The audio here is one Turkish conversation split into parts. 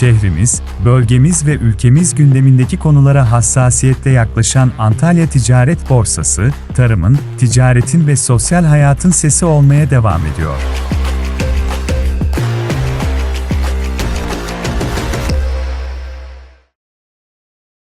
Şehrimiz, bölgemiz ve ülkemiz gündemindeki konulara hassasiyetle yaklaşan Antalya Ticaret Borsası, tarımın, ticaretin ve sosyal hayatın sesi olmaya devam ediyor.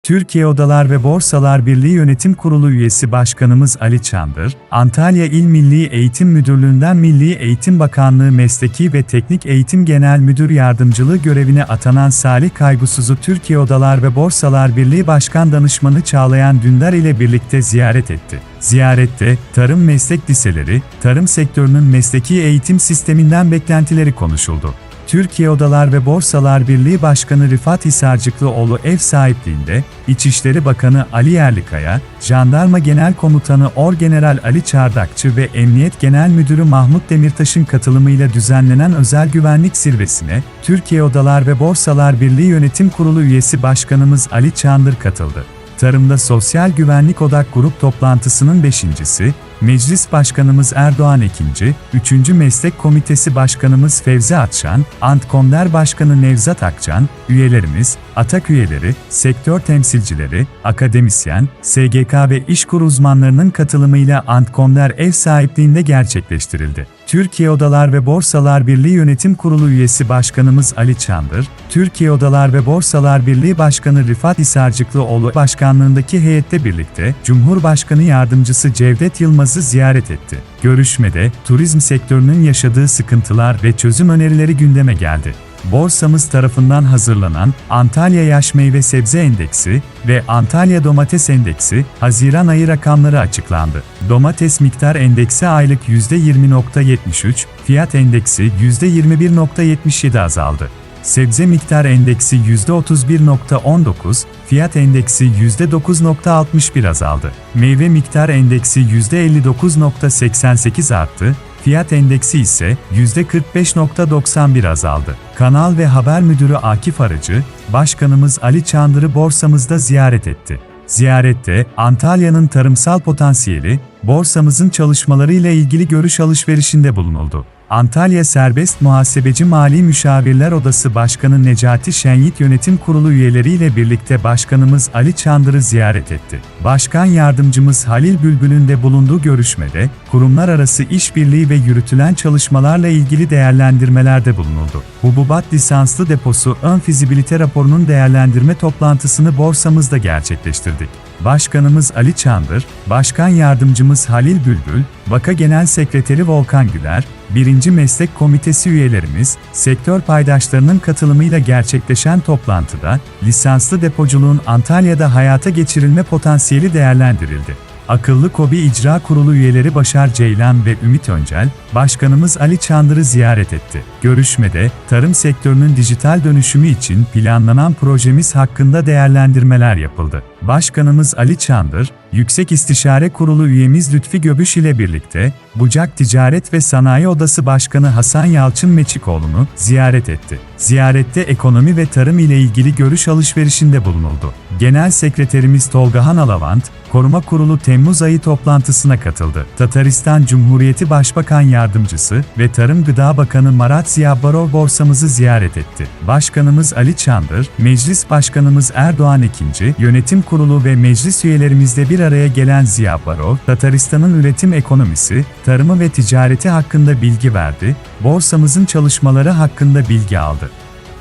Türkiye Odalar ve Borsalar Birliği Yönetim Kurulu üyesi Başkanımız Ali Çandır, Antalya İl Milli Eğitim Müdürlüğü'nden Milli Eğitim Bakanlığı Mesleki ve Teknik Eğitim Genel Müdür Yardımcılığı görevine atanan Salih Kaygusuz'u Türkiye Odalar ve Borsalar Birliği Başkan Danışmanı Çağlayan Dündar ile birlikte ziyaret etti. Ziyarette, tarım meslek liseleri, tarım sektörünün mesleki eğitim sisteminden beklentileri konuşuldu. Türkiye Odalar ve Borsalar Birliği Başkanı Rifat Hisarcıklıoğlu ev sahipliğinde, İçişleri Bakanı Ali Yerlikaya, Jandarma Genel Komutanı Orgeneral Ali Çardakçı ve Emniyet Genel Müdürü Mahmut Demirtaş'ın katılımıyla düzenlenen özel güvenlik zirvesine, Türkiye Odalar ve Borsalar Birliği Yönetim Kurulu üyesi Başkanımız Ali Çandır katıldı. Tarımda Sosyal Güvenlik Odak Grup toplantısının beşincisi, Meclis Başkanımız Erdoğan Ekinci, 3. Meslek Komitesi Başkanımız Fevzi Atşan, Antkomder Başkanı Nevzat Akcan, üyelerimiz, ATAK üyeleri, sektör temsilcileri, akademisyen, SGK ve işkur uzmanlarının katılımıyla Antkomder ev sahipliğinde gerçekleştirildi. Türkiye Odalar ve Borsalar Birliği Yönetim Kurulu üyesi Başkanımız Ali Çandır, Türkiye Odalar ve Borsalar Birliği Başkanı Rifat Hisarcıklıoğlu başkanlığındaki heyette birlikte Cumhurbaşkanı Yardımcısı Cevdet Yılmaz'ı ziyaret etti. Görüşmede, turizm sektörünün yaşadığı sıkıntılar ve çözüm önerileri gündeme geldi borsamız tarafından hazırlanan Antalya Yaş Meyve Sebze Endeksi ve Antalya Domates Endeksi, Haziran ayı rakamları açıklandı. Domates miktar endeksi aylık %20.73, fiyat endeksi %21.77 azaldı. Sebze miktar endeksi %31.19, fiyat endeksi %9.61 azaldı. Meyve miktar endeksi %59.88 arttı, fiyat endeksi ise %45.91 azaldı. Kanal ve Haber Müdürü Akif Arıcı, Başkanımız Ali Çandır'ı borsamızda ziyaret etti. Ziyarette, Antalya'nın tarımsal potansiyeli, borsamızın çalışmaları ile ilgili görüş alışverişinde bulunuldu. Antalya Serbest Muhasebeci Mali Müşavirler Odası Başkanı Necati Şenyiğit Yönetim Kurulu üyeleriyle birlikte Başkanımız Ali Çandır'ı ziyaret etti. Başkan Yardımcımız Halil Bülbül'ün de bulunduğu görüşmede, kurumlar arası işbirliği ve yürütülen çalışmalarla ilgili değerlendirmelerde bulunuldu. Hububat lisanslı deposu ön fizibilite raporunun değerlendirme toplantısını borsamızda gerçekleştirdik. Başkanımız Ali Çandır, Başkan Yardımcımız Halil Bülbül, Vaka Genel Sekreteri Volkan Güler, 1. Meslek Komitesi üyelerimiz, sektör paydaşlarının katılımıyla gerçekleşen toplantıda, lisanslı depoculuğun Antalya'da hayata geçirilme potansiyeli değerlendirildi. Akıllı Kobi İcra Kurulu üyeleri Başar Ceylan ve Ümit Öncel, Başkanımız Ali Çandır'ı ziyaret etti. Görüşmede, tarım sektörünün dijital dönüşümü için planlanan projemiz hakkında değerlendirmeler yapıldı. Başkanımız Ali Çandır, Yüksek İstişare Kurulu üyemiz Lütfi Göbüş ile birlikte, Bucak Ticaret ve Sanayi Odası Başkanı Hasan Yalçın Meçikoğlu'nu ziyaret etti. Ziyarette ekonomi ve tarım ile ilgili görüş alışverişinde bulunuldu. Genel Sekreterimiz Tolgahan Alavant, Koruma Kurulu Temmuz ayı toplantısına katıldı. Tataristan Cumhuriyeti Başbakan Yardımcısı ve Tarım Gıda Bakanı Marat Ziyabarov borsamızı ziyaret etti. Başkanımız Ali Çandır, Meclis Başkanımız Erdoğan Ekinci, Yönetim Kurulu ve meclis üyelerimizle bir araya gelen Ziyabarov, Tataristan'ın üretim ekonomisi, tarımı ve ticareti hakkında bilgi verdi, borsamızın çalışmaları hakkında bilgi aldı.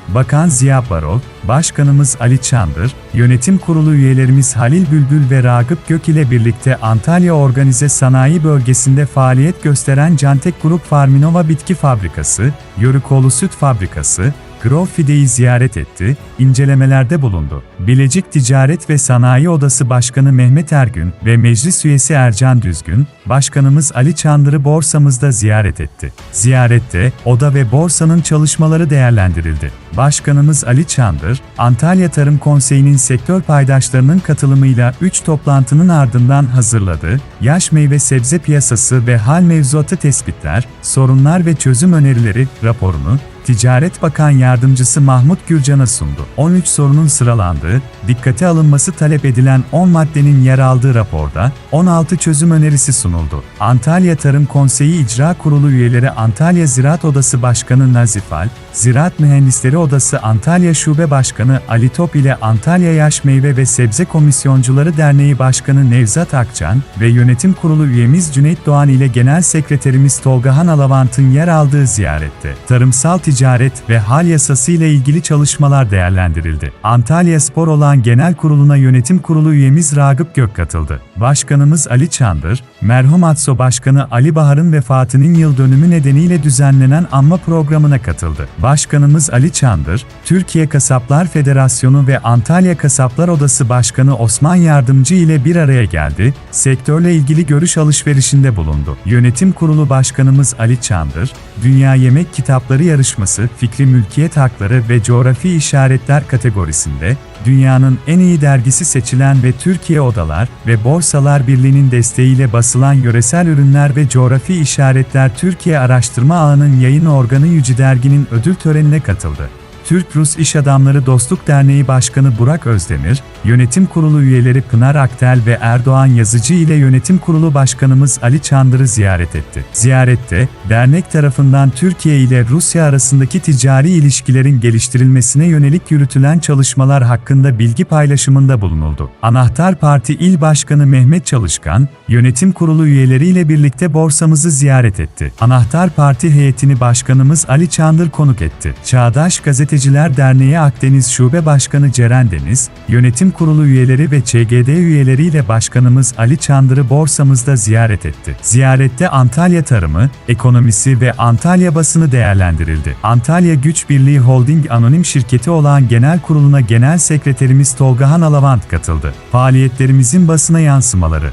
Bakan Ziya Barol, Başkanımız Ali Çandır, Yönetim Kurulu üyelerimiz Halil Bülbül ve Ragıp Gök ile birlikte Antalya Organize Sanayi Bölgesi'nde faaliyet gösteren Cantek Grup Farminova Bitki Fabrikası, Yörükoğlu Süt Fabrikası, Grofide'yi ziyaret etti, incelemelerde bulundu. Bilecik Ticaret ve Sanayi Odası Başkanı Mehmet Ergün ve Meclis Üyesi Ercan Düzgün, Başkanımız Ali Çandır'ı borsamızda ziyaret etti. Ziyarette, oda ve borsanın çalışmaları değerlendirildi. Başkanımız Ali Çandır, Antalya Tarım Konseyi'nin sektör paydaşlarının katılımıyla 3 toplantının ardından hazırladığı, yaş meyve sebze piyasası ve hal mevzuatı tespitler, sorunlar ve çözüm önerileri raporunu, Ticaret Bakan Yardımcısı Mahmut Gürcan'a sundu. 13 sorunun sıralandığı, dikkate alınması talep edilen 10 maddenin yer aldığı raporda 16 çözüm önerisi sunuldu. Antalya Tarım Konseyi İcra Kurulu üyeleri Antalya Ziraat Odası Başkanı Nazif Al, Ziraat Mühendisleri Odası Antalya Şube Başkanı Ali Top ile Antalya Yaş Meyve ve Sebze Komisyoncuları Derneği Başkanı Nevzat Akçan ve Yönetim Kurulu üyemiz Cüneyt Doğan ile Genel Sekreterimiz Tolga Han Alavant'ın yer aldığı ziyarette tarımsal ticaret ve hal yasası ile ilgili çalışmalar değerlendirildi. Antalya Spor olan Genel Kurulu'na Yönetim Kurulu üyemiz Ragıp Gök katıldı. Başkanımız Ali Çandır, merhum ATSO Başkanı Ali Bahar'ın vefatının yıl dönümü nedeniyle düzenlenen anma programına katıldı. Başkanımız Ali Çandır, Türkiye Kasaplar Federasyonu ve Antalya Kasaplar Odası Başkanı Osman Yardımcı ile bir araya geldi, sektörle ilgili görüş alışverişinde bulundu. Yönetim Kurulu Başkanımız Ali Çandır, Dünya Yemek Kitapları Yarışması, Fikri Mülkiyet Hakları ve Coğrafi İşaretler kategorisinde, dünyanın en iyi dergisi seçilen ve Türkiye Odalar ve Borsalar Birliği'nin desteğiyle basılan Yöresel Ürünler ve Coğrafi İşaretler Türkiye Araştırma Ağı'nın yayın organı Yüce Dergi'nin ödül törenine katıldı. Türk-Rus İş Adamları Dostluk Derneği Başkanı Burak Özdemir, Yönetim Kurulu üyeleri Pınar Aktel ve Erdoğan Yazıcı ile Yönetim Kurulu Başkanımız Ali Çandır'ı ziyaret etti. Ziyarette, dernek tarafından Türkiye ile Rusya arasındaki ticari ilişkilerin geliştirilmesine yönelik yürütülen çalışmalar hakkında bilgi paylaşımında bulunuldu. Anahtar Parti İl Başkanı Mehmet Çalışkan, Yönetim Kurulu üyeleriyle birlikte borsamızı ziyaret etti. Anahtar Parti heyetini Başkanımız Ali Çandır konuk etti. Çağdaş Gazeteciler Derneği Akdeniz Şube Başkanı Ceren Deniz, Yönetim Kurulu üyeleri ve ÇGD üyeleriyle Başkanımız Ali Çandır'ı borsamızda ziyaret etti. Ziyarette Antalya tarımı, ekonomisi ve Antalya basını değerlendirildi. Antalya Güç Birliği Holding Anonim Şirketi olan Genel Kurulu'na Genel Sekreterimiz Tolga Han Alavant katıldı. Faaliyetlerimizin basına yansımaları